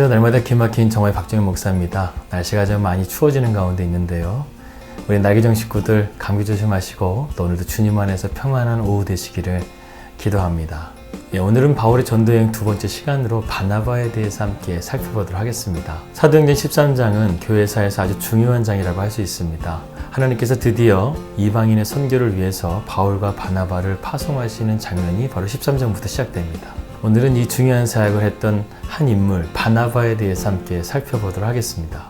안녕하세요. 날마다 기막힌 정화의 박정현 목사입니다. 날씨가 좀 많이 추워지는 가운데 있는데요. 우리 날개정 식구들 감기 조심하시고 또 오늘도 주님 안에서 평안한 오후 되시기를 기도합니다. 예, 오늘은 바울의 전도여행 두 번째 시간으로 바나바에 대해서 함께 살펴보도록 하겠습니다. 사도행전 13장은 교회사에서 아주 중요한 장이라고 할 수 있습니다. 하나님께서 드디어 이방인의 선교를 위해서 바울과 바나바를 파송하시는 장면이 바로 13장부터 시작됩니다. 오늘은 이 중요한 사역을 했던 한 인물 바나바에 대해서 함께 살펴보도록 하겠습니다.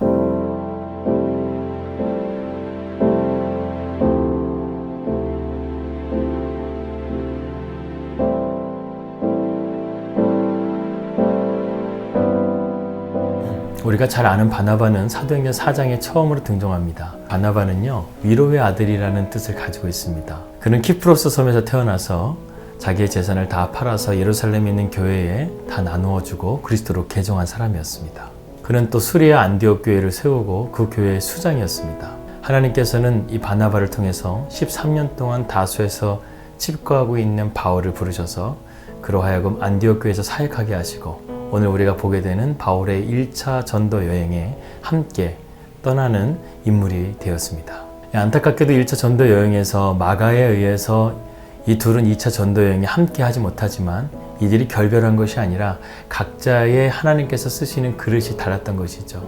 우리가 잘 아는 바나바는 사도행전 4장에 처음으로 등장합니다. 바나바는요, 위로의 아들이라는 뜻을 가지고 있습니다. 그는 키프로스 섬에서 태어나서 자기의 재산을 다 팔아서 예루살렘에 있는 교회에 다 나누어 주고 그리스도로 개종한 사람이었습니다. 그는 또 수리아 안디옥 교회를 세우고 그 교회의 수장이었습니다. 하나님께서는 이 바나바를 통해서 13년 동안 다수에서 칩거하고 있는 바울을 부르셔서 그로 하여금 안디옥 교회에서 사역하게 하시고 오늘 우리가 보게 되는 바울의 1차 전도 여행에 함께 떠나는 인물이 되었습니다. 안타깝게도 1차 전도 여행에서 마가에 의해서 이 둘은 2차 전도 여행에 함께 하지 못하지만 이들이 결별한 것이 아니라 각자의 하나님께서 쓰시는 그릇이 달랐던 것이죠.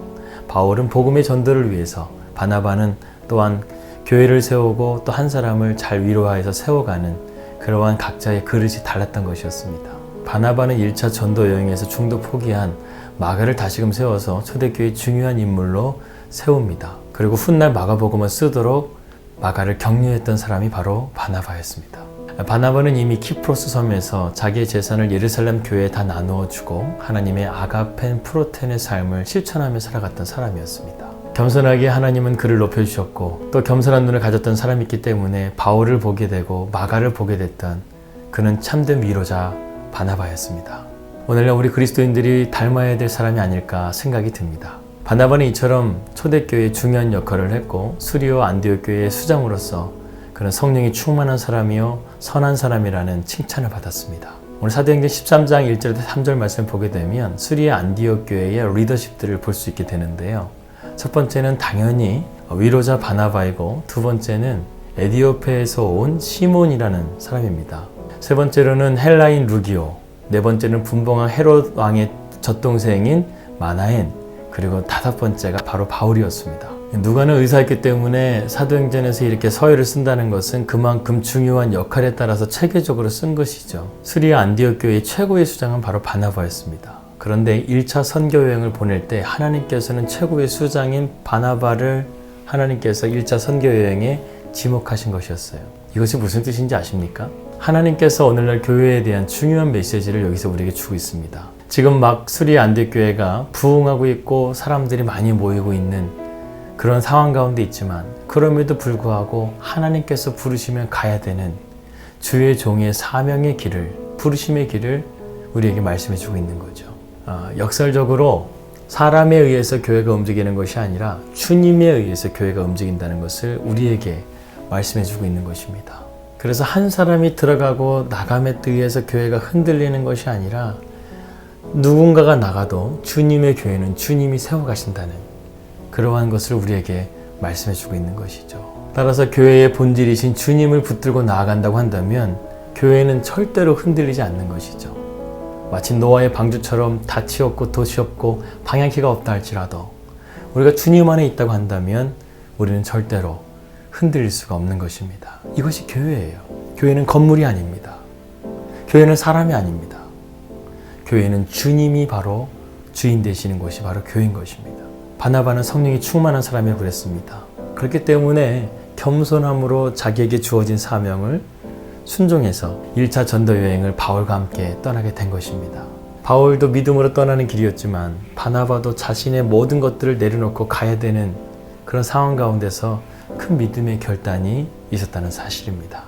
바울은 복음의 전도를 위해서 바나바는 또한 교회를 세우고 또 한 사람을 잘 위로하여서 세워가는 그러한 각자의 그릇이 달랐던 것이었습니다. 바나바는 1차 전도 여행에서 중도 포기한 마가를 다시금 세워서 초대교회 중요한 인물로 세웁니다. 그리고 훗날 마가복음을 쓰도록 마가를 격려했던 사람이 바로 바나바였습니다. 바나바는 이미 키프로스 섬에서 자기의 재산을 예루살렘 교회에 다 나누어 주고 하나님의 아가펜 프로텐의 삶을 실천하며 살아갔던 사람이었습니다. 겸손하게 하나님은 그를 높여주셨고 또 겸손한 눈을 가졌던 사람이기 때문에 바울을 보게 되고 마가를 보게 됐던 그는 참된 위로자 바나바였습니다. 오늘날 우리 그리스도인들이 닮아야 될 사람이 아닐까 생각이 듭니다. 바나바는 이처럼 초대교회의 중요한 역할을 했고 수리오 안디옥 교회의 수장으로서 그는 성령이 충만한 사람이요 선한 사람이라는 칭찬을 받았습니다. 오늘 사도행전 13장 1절부터 3절 말씀 보게 되면 수리의 안디옥 교회의 리더십들을 볼 수 있게 되는데요. 첫 번째는 당연히 위로자 바나바이고 두 번째는 에디오페에서 온 시몬이라는 사람입니다. 세 번째로는 헬라인 루기오, 네 번째는 분봉왕 헤롯 왕의 젖동생인 마나엔, 그리고 다섯 번째가 바로 바울이었습니다. 누가는 의사였기 때문에 사도행전에서 이렇게 서열을 쓴다는 것은 그만큼 중요한 역할에 따라서 체계적으로 쓴 것이죠. 수리아 안디옥 교회의 최고의 수장은 바로 바나바였습니다. 그런데 1차 선교 여행을 보낼 때 하나님께서는 최고의 수장인 바나바를 하나님께서 1차 선교 여행에 지목하신 것이었어요. 이것이 무슨 뜻인지 아십니까? 하나님께서 오늘날 교회에 대한 중요한 메시지를 여기서 우리에게 주고 있습니다. 지금 막 수리 안대 교회가 부흥하고 있고 사람들이 많이 모이고 있는 그런 상황 가운데 있지만 그럼에도 불구하고 하나님께서 부르시면 가야 되는 주의 종의 사명의 길을 부르심의 길을 우리에게 말씀해 주고 있는 거죠. 어, 역설적으로 사람에 의해서 교회가 움직이는 것이 아니라 주님에 의해서 교회가 움직인다는 것을 우리에게 말씀해 주고 있는 것입니다. 그래서 한 사람이 들어가고 나감에 의해서 교회가 흔들리는 것이 아니라 누군가가 나가도 주님의 교회는 주님이 세워가신다는 그러한 것을 우리에게 말씀해 주고 있는 것이죠. 따라서 교회의 본질이신 주님을 붙들고 나아간다고 한다면 교회는 절대로 흔들리지 않는 것이죠. 마치 노아의 방주처럼 닻이 없고 돛이 없고 방향키가 없다 할지라도 우리가 주님 안에 있다고 한다면 우리는 절대로 흔들릴 수가 없는 것입니다. 이것이 교회예요. 교회는 건물이 아닙니다. 교회는 사람이 아닙니다. 교회는 주님이 바로 주인 되시는 것이 바로 교회인 것입니다. 바나바는 성령이 충만한 사람이라고 그랬습니다. 그렇기 때문에 겸손함으로 자기에게 주어진 사명을 순종해서 1차 전도 여행을 바울과 함께 떠나게 된 것입니다. 바울도 믿음으로 떠나는 길이었지만 바나바도 자신의 모든 것들을 내려놓고 가야 되는 그런 상황 가운데서 큰 믿음의 결단이 있었다는 사실입니다.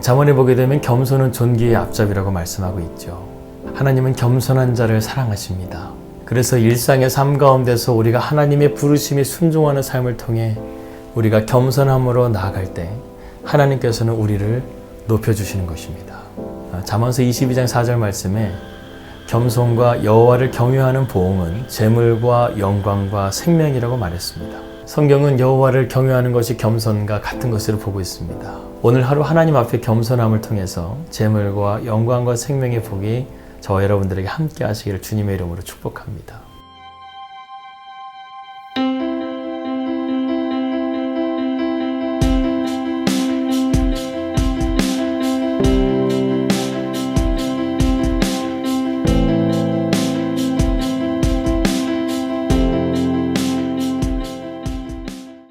자문해 보게 되면 겸손은 존귀의 앞잡이라고 말씀하고 있죠. 하나님은 겸손한 자를 사랑하십니다. 그래서 일상의 삶 가운데서 우리가 하나님의 부르심에 순종하는 삶을 통해 우리가 겸손함으로 나아갈 때 하나님께서는 우리를 높여주시는 것입니다. 잠언서 22장 4절 말씀에 겸손과 여호와를 경외하는 보응은 재물과 영광과 생명이라고 말했습니다. 성경은 여호와를 경외하는 것이 겸손과 같은 것으로 보고 있습니다. 오늘 하루 하나님 앞에 겸손함을 통해서 재물과 영광과 생명의 복이 저와 여러분들에게 함께 하시기를 주님의 이름으로 축복합니다.